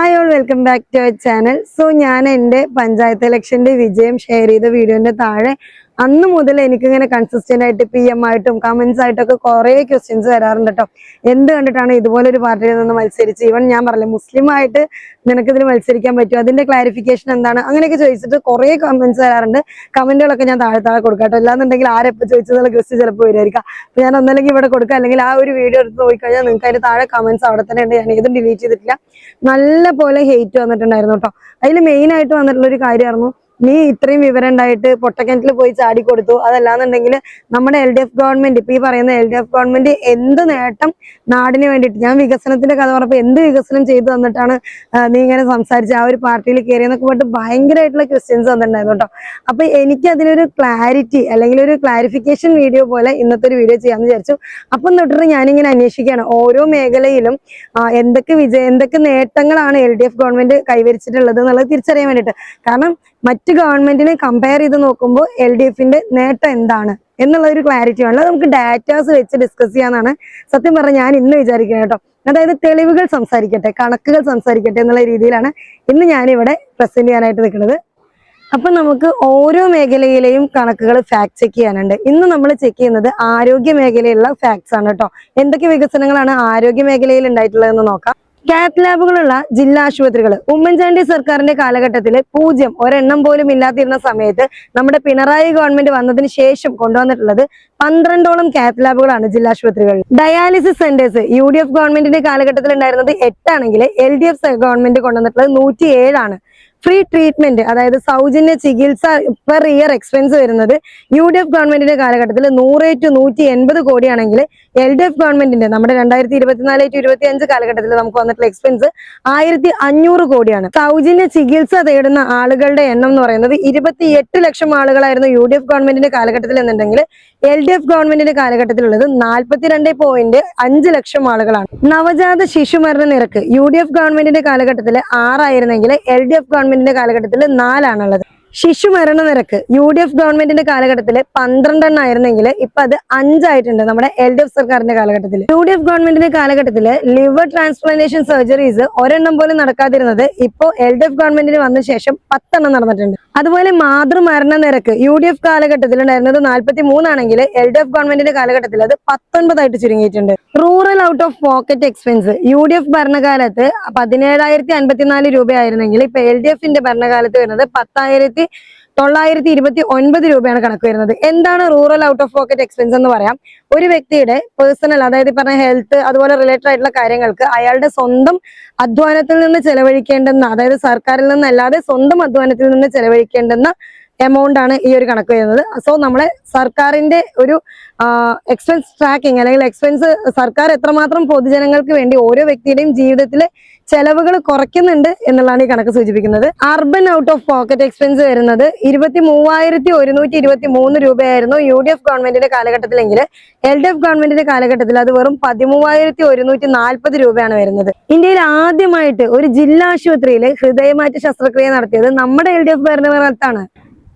Hi all welcome back to our channel so ഞാൻ എന്റെ പഞ്ചായത്ത് ഇലക്ഷന്റെ വിജയം ഷെയർ ചെയ്ത വീഡിയോന്റെ താഴെ അന്ന് മുതൽ എനിക്കിങ്ങനെ കൺസിസ്റ്റന്റ് ആയിട്ട് പി എം ആയിട്ടും കമന്റ്സ് ആയിട്ടൊക്കെ കുറേ ക്വസ്റ്റ്യൻസ് വരാറുണ്ട് കേട്ടോ എന്ത് കണ്ടിട്ടാണ് ഇതുപോലെ ഒരു പാർട്ടിയിൽ നിന്ന് മത്സരിച്ച് ഇവൻ ഞാൻ പറഞ്ഞു മുസ്ലിം ആയിട്ട് നിനക്കിതിൽ മത്സരിക്കാൻ പറ്റും അതിന്റെ ക്ലാരിഫിക്കേഷൻ എന്താണ്? അങ്ങനെയൊക്കെ ചോദിച്ചിട്ട് കുറേ കമന്റ്സ് വരാറുണ്ട്. കമന്റുകളൊക്കെ ഞാൻ താഴെ താഴെ കൊടുക്കാം കേട്ടോ അല്ലാന്നുണ്ടെങ്കിൽ ആരെപ്പോൾ ചോദിച്ചതുള്ള ക്വസ്റ്റ്യൻ ചിലപ്പോൾ വരുമായിരിക്കാം അപ്പൊ ഞാൻ ഒന്നല്ലെങ്കിൽ ഇവിടെ കൊടുക്കാം. അല്ലെങ്കിൽ ആ ഒരു വീഡിയോ എടുത്ത് നോക്കിക്കഴിഞ്ഞാൽ നിങ്ങൾക്ക് അതിന് താഴെ കമന്റ്സ് അവിടെ തന്നെ ഉണ്ട്. ഞാൻ ഏതും ഡിലീറ്റ് ചെയ്തിട്ടില്ല. നല്ല പോലെ ഹെയ്റ്റ് വന്നിട്ടുണ്ടായിരുന്നു കേട്ടോ അതിൽ മെയിൻ ആയിട്ട് വന്നിട്ടുള്ള ഒരു കാര്യമായിരുന്നു നീ ഇത്രയും വിവരം ഉണ്ടായിട്ട് പൊട്ടക്കിണറ്റിൽ പോയി ചാടി കൊടുത്തു. അതല്ലാന്നുണ്ടെങ്കിൽ നമ്മുടെ എൽ ഡി എഫ് ഗവൺമെന്റ് ഇപ്പൊ ഈ പറയുന്ന എൽ ഡി എഫ് ഗവൺമെന്റ് എന്ത് നേട്ടം നാടിന് വേണ്ടിയിട്ട് ഞാൻ വികസനത്തിന്റെ കഥ പറഞ്ഞപ്പോ എന്ത് വികസനം ചെയ്തു തന്നിട്ടാണ് നീ ഇങ്ങനെ സംസാരിച്ച്? ആ ഒരു പാർട്ടിയിൽ കയറിയെന്നൊക്കെ പറഞ്ഞിട്ട് ഭയങ്കരമായിട്ടുള്ള ക്വസ്റ്റ്യൻസ് വന്നിട്ടുണ്ടായിരുന്നു കേട്ടോ. അപ്പൊ എനിക്ക് അതിനൊരു ക്ലാരിറ്റി അല്ലെങ്കിൽ ഒരു ക്ലാരിഫിക്കേഷൻ വീഡിയോ പോലെ ഇന്നത്തെ ഒരു വീഡിയോ ചെയ്യാന്ന് വിചാരിച്ചു. അപ്പം തൊട്ടിട്ട് ഞാനിങ്ങനെ അന്വേഷിക്കുകയാണ്. ഓരോ മേഖലയിലും എന്തൊക്കെ വിജയ എന്തൊക്കെ നേട്ടങ്ങളാണ് എൽ ഡി എഫ് ഗവൺമെന്റ് കൈവരിച്ചിട്ടുള്ളത് എന്നുള്ളത് തിരിച്ചറിയാൻ വേണ്ടിയിട്ട്. കാരണം മറ്റ് ഗവൺമെന്റിനെ കമ്പയർ ചെയ്ത് നോക്കുമ്പോൾ എൽ ഡി എഫിന്റെ നേട്ടം എന്താണ് എന്നുള്ള ഒരു ക്ലാരിറ്റി വേണം നമുക്ക് ഡാറ്റാസ് വെച്ച് ഡിസ്കസ് ചെയ്യാന്നാണ് സത്യം പറഞ്ഞാൽ ഞാൻ ഇന്ന് വിചാരിക്കുന്നത് കേട്ടോ. അതായത് തെളിവുകൾ സംസാരിക്കട്ടെ കണക്കുകൾ സംസാരിക്കട്ടെ എന്നുള്ള രീതിയിലാണ് ഇന്ന് ഞാനിവിടെ പ്രസന്റ് ചെയ്യാനായിട്ട് നിൽക്കുന്നത്. അപ്പൊ നമുക്ക് ഓരോ മേഖലയിലെയും കണക്കുകൾ ഫാക്ട് ചെക്ക് ചെയ്യാനുണ്ട്. ഇന്ന് നമ്മൾ ചെക്ക് ചെയ്യുന്നത് ആരോഗ്യ മേഖലയിലുള്ള ഫാക്ട്സ് ആണ് കേട്ടോ. എന്തൊക്കെ വികസനങ്ങളാണ് ആരോഗ്യ മേഖലയിൽ ഉണ്ടായിട്ടുള്ളതെന്ന് നോക്കാം. കാത്ത് ലാബുകളുള്ള ജില്ലാ ആശുപത്രികൾ ഉമ്മൻചാണ്ടി സർക്കാരിന്റെ കാലഘട്ടത്തിൽ പൂജ്യം ഒരെണ്ണം പോലും ഇല്ലാതിരുന്ന സമയത്ത് നമ്മുടെ പിണറായി ഗവൺമെന്റ് വന്നതിന് ശേഷം കൊണ്ടുവന്നിട്ടുള്ളത് പന്ത്രണ്ടോളം കാത്ത് ലാബുകളാണ് ജില്ലാ ആശുപത്രികളിൽ. Dialysis centres U D F ഗവൺമെന്റിന്റെ കാലഘട്ടത്തിൽ ഉണ്ടായിരുന്നത് എട്ടാണെങ്കിൽ എൽ ഡി എഫ് ഗവൺമെന്റ് കൊണ്ടുവന്നിട്ടുള്ളത് നൂറ്റി ഏഴാണ് ഫ്രീ ട്രീറ്റ്മെന്റ് അതായത് സൗജന്യ ചികിത്സ പെർ ഇയർ എക്സ്പെൻസ് വരുന്നത് യു ഡി എഫ് ഗവൺമെന്റിന്റെ കാലഘട്ടത്തിൽ നൂറ് ടു നൂറ്റി എൺപത് കോടിയാണെങ്കിൽ എൽ ഡി എഫ് ഗവൺമെന്റിന്റെ നമ്മുടെ രണ്ടായിരത്തി ഇരുപത്തിനാല് ടു ഇരുപത്തി അഞ്ച് കാലഘട്ടത്തിൽ നമുക്ക് വന്നിട്ടുള്ള എക്സ്പെൻസ് ആയിരത്തി അഞ്ഞൂറ് കോടിയാണ്. സൗജന്യ ചികിത്സ തേടുന്ന ആളുകളുടെ എണ്ണം എന്ന് പറയുന്നത് ഇരുപത്തി എട്ട് ലക്ഷം ആളുകളായിരുന്നു യു ഡി എഫ് ഗവൺമെന്റിന്റെ കാലഘട്ടത്തിൽ എന്നുണ്ടെങ്കിൽ എൽ ഡി എഫ് ഗവൺമെന്റിന്റെ കാലഘട്ടത്തിലുള്ളത് നാൽപ്പത്തിരണ്ട് പോയിന്റ് അഞ്ച് ലക്ഷം ആളുകളാണ്. നവജാത ശിശുമരണ നിരക്ക് യു ഡി എഫ് ഗവൺമെന്റിന്റെ കാലഘട്ടത്തിൽ ആറായിരുന്നെങ്കിൽ എൽ ഡി എഫ് ഗവൺമെന്റിന്റെ കാലഘട്ടത്തിൽ നാലാണുള്ളത്. ശിശു മരണ നിരക്ക് യു ഡി എഫ് ഗവൺമെന്റിന്റെ കാലഘട്ടത്തിൽ പന്ത്രണ്ടെണ്ണം ആയിരുന്നെങ്കിൽ ഇപ്പൊ അത് അഞ്ചായിട്ടുണ്ട് നമ്മുടെ എൽ ഡി എഫ് സർക്കാരിന്റെ കാലഘട്ടത്തിൽ യു ഡി എഫ് ഗവൺമെന്റിന്റെ കാലഘട്ടത്തിൽ ലിവർ ട്രാൻസ്പ്ലാന്റേഷൻ സർജറീസ് ഒരെണ്ണം പോലും നടക്കാതിരുന്നത് ഇപ്പോ എൽ ഡി എഫ് ഗവൺമെന്റിന് വന്ന ശേഷം പത്തെണ്ണം നടന്നിട്ടുണ്ട്. അതുപോലെ മാതൃമരണ നിരക്ക് യു ഡി എഫ് കാലഘട്ടത്തിൽ ഉണ്ടായിരുന്നത് നാൽപ്പത്തി മൂന്നാണെങ്കിൽ എൽ ഡി എഫ് ഗവൺമെന്റിന്റെ കാലഘട്ടത്തിൽ അത് പത്തൊൻപതായിട്ട് ചുരുങ്ങിയിട്ടുണ്ട്. Rural out of pocket expense U D F ഭരണകാലത്ത് പതിനേഴായിരത്തി അൻപത്തിനാല് രൂപയായിരുന്നെങ്കിൽ ഇപ്പൊ എൽ ഡി എഫിന്റെ ഭരണകാലത്ത് വരുന്നത് പത്തായിരത്തി തൊള്ളായിരത്തി ഇരുപത്തി ഒൻപത് രൂപയാണ് കണക്ക് വരുന്നത്. എന്താണ് rural out of pocket expense എന്ന് പറയാം? ഒരു വ്യക്തിയുടെ പേഴ്സണൽ അതായത് പറഞ്ഞ ഹെൽത്ത് അതുപോലെ റിലേറ്റഡ് ആയിട്ടുള്ള കാര്യങ്ങൾക്ക് അയാളുടെ സ്വന്തം അധ്വാനത്തിൽ നിന്ന് ചെലവഴിക്കേണ്ടുന്ന അതായത് സർക്കാരിൽ നിന്നല്ലാതെ സ്വന്തം അധ്വാനത്തിൽ നിന്ന് ചെലവഴിക്കേണ്ടുന്ന എമൗണ്ട് ആണ് ഈ ഒരു കണക്ക് വരുന്നത്. സോ നമ്മളെ സർക്കാരിന്റെ ഒരു എക്സ്പെൻസ് ട്രാക്കിംഗ് അല്ലെങ്കിൽ എക്സ്പെൻസ് സർക്കാർ എത്രമാത്രം പൊതുജനങ്ങൾക്ക് വേണ്ടി ഓരോ വ്യക്തിയുടെയും ജീവിതത്തിലെ ചെലവുകൾ കുറയ്ക്കുന്നുണ്ട് എന്നുള്ളതാണ് ഈ കണക്ക് സൂചിപ്പിക്കുന്നത്. Urban out of pocket expense വരുന്നത് ഇരുപത്തി മൂവായിരത്തി ഒരുന്നൂറ്റി ഇരുപത്തി മൂന്ന് രൂപയായിരുന്നു യു ഡി എഫ് ഗവൺമെന്റിന്റെ കാലഘട്ടത്തിലെങ്കിൽ എൽ ഡി എഫ് ഗവൺമെന്റിന്റെ കാലഘട്ടത്തിൽ അത് വെറും പതിമൂവായിരത്തി ഒരുന്നൂറ്റി നാൽപ്പത് രൂപയാണ് വരുന്നത്. ഇന്ത്യയിൽ ആദ്യമായിട്ട് ഒരു ജില്ലാ ആശുപത്രിയിൽ ഹൃദയമാറ്റ ശസ്ത്രക്രിയ നടത്തിയത് നമ്മുടെ എൽ ഡി എഫ് ഭരണകാലത്താണ്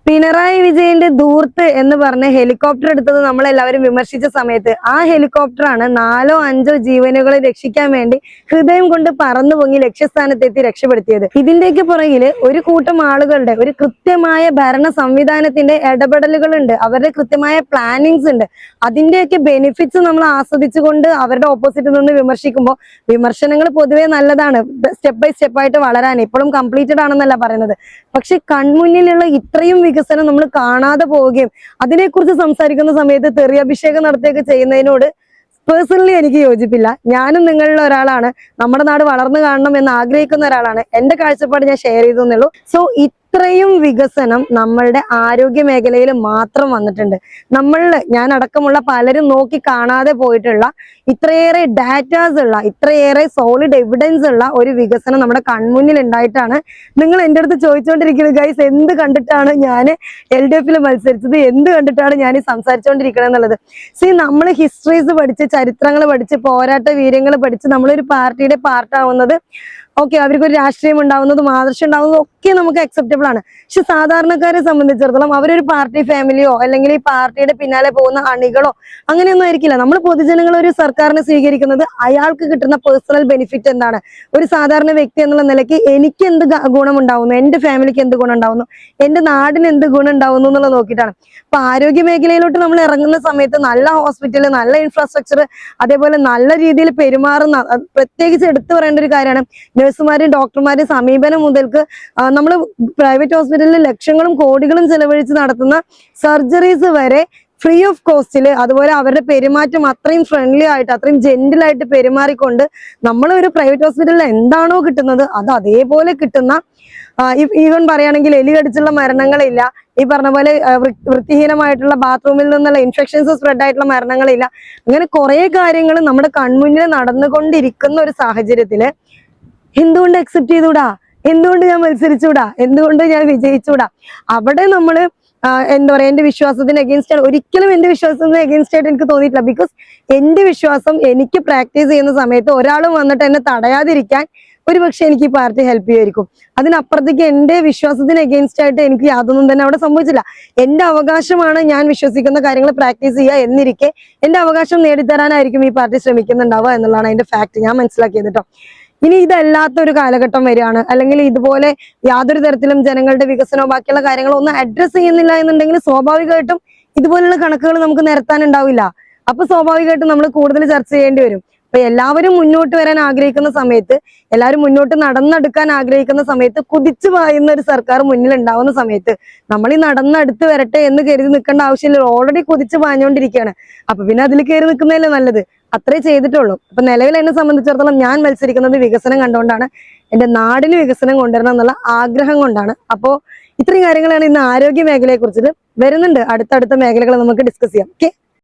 പിണറായി വിജയന്റെ ദൂർത്ത് എന്ന് പറഞ്ഞ് ഹെലികോപ്റ്റർ എടുത്തത് നമ്മളെല്ലാവരും വിമർശിച്ച സമയത്ത്. ആ ഹെലികോപ്റ്ററാണ് നാലോ അഞ്ചോ ജീവനുകളെ രക്ഷിക്കാൻ വേണ്ടി ഹൃദയം കൊണ്ട് പറന്നു പൊങ്ങി ലക്ഷ്യസ്ഥാനത്തെത്തി രക്ഷപ്പെടുത്തിയത്. ഇതിന്റെയൊക്കെ പുറകിൽ ഒരു കൂട്ടം ആളുകളുടെ ഒരു കൃത്യമായ ഭരണ സംവിധാനത്തിന്റെ ഇടപെടലുകളുണ്ട് അവരുടെ കൃത്യമായ പ്ലാനിങ്സ് ഉണ്ട്. അതിന്റെയൊക്കെ ബെനിഫിറ്റ്സ് നമ്മൾ ആസ്വദിച്ചുകൊണ്ട് അവരുടെ ഓപ്പോസിറ്റ് നിന്ന് വിമർശിക്കുമ്പോൾ വിമർശനങ്ങൾ പൊതുവെ നല്ലതാണ്. സ്റ്റെപ്പ് ബൈ സ്റ്റെപ്പ് ആയിട്ട് വളരാൻ ഇപ്പോഴും കംപ്ലീറ്റഡ് ആണെന്നല്ല പറയുന്നത്. പക്ഷെ കൺമുന്നിലുള്ള ഇത്രയും വികസനം നമ്മൾ കാണാതെ പോവുകയും അതിനെക്കുറിച്ച് സംസാരിക്കുന്ന സമയത്ത് തെറിയഭിഷേകം നടത്തുകയൊക്കെ ചെയ്യുന്നതിനോട് പേഴ്സണലി എനിക്ക് യോജിപ്പില്ല. ഞാനും നിങ്ങളിൽ ഒരാളാണ്. നമ്മുടെ നാട് വളർന്നു കാണണം എന്ന് ആഗ്രഹിക്കുന്ന ഒരാളാണ്. എന്റെ കാഴ്ചപ്പാട് ഞാൻ ഷെയർ ചെയ്തു എന്നുള്ളൂ സോ ഇത്രയും വികസനം നമ്മളുടെ ആരോഗ്യ മേഖലയിൽ മാത്രം വന്നിട്ടുണ്ട്. നമ്മളിൽ ഞാൻ അടക്കമുള്ള പലരും നോക്കി കാണാതെ പോയിട്ടുള്ള ഇത്രയേറെ ഡാറ്റാസ് ഉള്ള ഇത്രയേറെ സോളിഡ് എവിഡൻസ് ഉള്ള ഒരു വികസനം നമ്മുടെ കൺമുന്നിൽ ഉണ്ടായിട്ടാണ് നിങ്ങൾ എന്റെ അടുത്ത് ചോദിച്ചുകൊണ്ടിരിക്കുന്നത്. ഗൈസ് എന്ത് കണ്ടിട്ടാണ് ഞാൻ എൽ ഡി എഫിൽ മത്സരിച്ചത്? എന്ത് കണ്ടിട്ടാണ് ഞാൻ ഈ എന്നുള്ളത്? സി നമ്മൾ ഹിസ്റ്ററീസ് പഠിച്ച് ചരിത്രങ്ങൾ പഠിച്ച് പോരാട്ട വീര്യങ്ങൾ പഠിച്ച് നമ്മളൊരു പാർട്ടിയുടെ പാർട്ടാവുന്നത് ഓക്കെ അവർക്ക് ഒരു രാഷ്ട്രീയം ഉണ്ടാവുന്നതും ആദർശം ഉണ്ടാവുന്നതും ഒക്കെ നമുക്ക് അക്സെപ്റ്റബിൾ ആണ്. പക്ഷെ സാധാരണക്കാരെ സംബന്ധിച്ചിടത്തോളം അവരൊരു പാർട്ടി ഫാമിലിയോ അല്ലെങ്കിൽ ഈ പാർട്ടിയുടെ പിന്നാലെ പോകുന്ന അണികളോ അങ്ങനെയൊന്നും ആയിരിക്കില്ല. നമ്മൾ പൊതുജനങ്ങൾ ഒരു സർക്കാരിനെ സ്വീകരിക്കുന്നത് അയാൾക്ക് കിട്ടുന്ന പേഴ്സണൽ ബെനിഫിറ്റ് എന്താണ്? ഒരു സാധാരണ വ്യക്തി എന്നുള്ള നിലയ്ക്ക് എനിക്ക് എന്ത് ഗുണം ഗുണമുണ്ടാവുന്നു എന്റെ ഫാമിലിക്ക് എന്ത് ഗുണം ഉണ്ടാവുന്നു? എന്റെ നാടിന് എന്ത് ഗുണം ഉണ്ടാവുന്നു എന്നുള്ളത് നോക്കിയിട്ടാണ്. അപ്പൊ ആരോഗ്യ മേഖലയിലോട്ട് നമ്മൾ ഇറങ്ങുന്ന സമയത്ത് നല്ല ഹോസ്പിറ്റൽ നല്ല ഇൻഫ്രാസ്ട്രക്ചർ അതേപോലെ നല്ല രീതിയിൽ പെരുമാറുന്ന പ്രത്യേകിച്ച് എടുത്തു പറയേണ്ട ഒരു കാര്യമാണ്. നഴ്സുമാരും ഡോക്ടർമാരും സമീപനം മുതൽക്ക് നമ്മൾ പ്രൈവറ്റ് ഹോസ്പിറ്റലിൽ ലക്ഷങ്ങളും കോടികളും ചെലവഴിച്ച് നടത്തുന്ന സർജറീസ് വരെ ഫ്രീ ഓഫ് കോസ്റ്റിൽ അതുപോലെ അവരുടെ പെരുമാറ്റം അത്രയും ഫ്രണ്ട്ലി ആയിട്ട് അത്രയും ജെന്റിലായിട്ട് പെരുമാറിക്കൊണ്ട് നമ്മൾ ഒരു പ്രൈവറ്റ് ഹോസ്പിറ്റലിൽ എന്താണോ കിട്ടുന്നത് അത് അതേപോലെ കിട്ടുന്ന ഈവൻ പറയുകയാണെങ്കിൽ എലി കടിച്ചുള്ള മരണങ്ങളില്ല. ഈ പറഞ്ഞ പോലെ വൃത്തിഹീനമായിട്ടുള്ള ബാത്റൂമിൽ നിന്നുള്ള ഇൻഫെക്ഷൻസ് സ്പ്രെഡ് ആയിട്ടുള്ള മരണങ്ങളില്ല. അങ്ങനെ കുറെ കാര്യങ്ങൾ നമ്മുടെ കൺമുന്നിൽ നടന്നുകൊണ്ടിരിക്കുന്ന ഒരു സാഹചര്യത്തിൽ എന്തുകൊണ്ട് അക്സെപ്റ്റ് ചെയ്തുകൂടാ എന്തുകൊണ്ട് ഞാൻ മത്സരിച്ചുകൂടാ എന്തുകൊണ്ട് ഞാൻ വിജയിച്ചുകൂടാ അവിടെ നമ്മൾ എന്താ പറയാ എന്റെ വിശ്വാസത്തിന് അഗേൻസ്റ്റ് ഒരിക്കലും എന്റെ വിശ്വാസത്തിന് അഗേൻസ്റ്റ് ആയിട്ട് എനിക്ക് തോന്നിയിട്ടില്ല. ബിക്കോസ് എന്റെ വിശ്വാസം എനിക്ക് പ്രാക്ടീസ് ചെയ്യുന്ന സമയത്ത് ഒരാളും വന്നിട്ട് എന്നെ തടയാതിരിക്കാൻ ഒരു പക്ഷേ എനിക്ക് ഈ പാർട്ടി ഹെൽപ്പ് ചെയ്യുമായിരിക്കും. അതിനപ്പുറത്തേക്ക് എന്റെ വിശ്വാസത്തിന് അഗേൻസ്റ്റ് ആയിട്ട് എനിക്ക് യാതൊന്നും തന്നെ അവിടെ സംഭവിച്ചില്ല. എന്റെ അവകാശമാണ് ഞാൻ വിശ്വസിക്കുന്ന കാര്യങ്ങൾ പ്രാക്ടീസ് ചെയ്യുക എന്നിരിക്കെ എന്റെ അവകാശം നേടിത്തരാനായിരിക്കും ഈ പാർട്ടി ശ്രമിക്കുന്നുണ്ടാവുക എന്നുള്ളതാണ് അതിന്റെ ഫാക്ട് ഞാൻ മനസ്സിലാക്കിയത് കേട്ടോ ഇനി ഇതല്ലാത്ത ഒരു കാലഘട്ടം വരികയാണ്. അല്ലെങ്കിൽ ഇതുപോലെ യാതൊരു തരത്തിലും ജനങ്ങളുടെ വികസനമോ ബാക്കിയുള്ള കാര്യങ്ങളോ ഒന്നും അഡ്രസ്സ് ചെയ്യുന്നില്ല എന്നുണ്ടെങ്കിൽ സ്വാഭാവികമായിട്ടും ഇതുപോലുള്ള കണക്കുകൾ നമുക്ക് നിരത്താനുണ്ടാവില്ല അപ്പൊ സ്വാഭാവികമായിട്ടും നമ്മൾ കൂടുതൽ ചർച്ച ചെയ്യേണ്ടി വരും. അപ്പൊ എല്ലാവരും മുന്നോട്ട് വരാൻ ആഗ്രഹിക്കുന്ന സമയത്ത് എല്ലാവരും മുന്നോട്ട് നടന്നെടുക്കാൻ ആഗ്രഹിക്കുന്ന സമയത്ത് കുതിച്ചു പായുന്ന ഒരു സർക്കാർ മുന്നിൽ ഉണ്ടാവുന്ന സമയത്ത് നമ്മൾ ഈ നടന്നെടുത്ത് വരട്ടെ എന്ന് കരുതി നിൽക്കേണ്ട ആവശ്യമില്ല. ഓൾറെഡി കുതിച്ചു പാഞ്ഞുകൊണ്ടിരിക്കുകയാണ്. അപ്പൊ പിന്നെ അതിൽ കയറി നിൽക്കുന്നതല്ലേ നല്ലത്? അത്രേ ചെയ്തിട്ടുള്ളൂ. അപ്പൊ നിലവിൽ എന്നെ സംബന്ധിച്ചിടത്തോളം ഞാൻ മത്സരിക്കുന്നത് വികസനം കണ്ടുകൊണ്ടാണ്. എന്റെ നാടിന് വികസനം കൊണ്ടുവരണം എന്നുള്ള ആഗ്രഹം കൊണ്ടാണ്. അപ്പോ ഇത്രയും കാര്യങ്ങളാണ് ഇന്ന് ആരോഗ്യ മേഖലയെ കുറിച്ചിട്ട് വരുന്നുണ്ട്. അടുത്തടുത്ത മേഖലകൾ നമുക്ക് ഡിസ്കസ് ചെയ്യാം. ഓക്കെ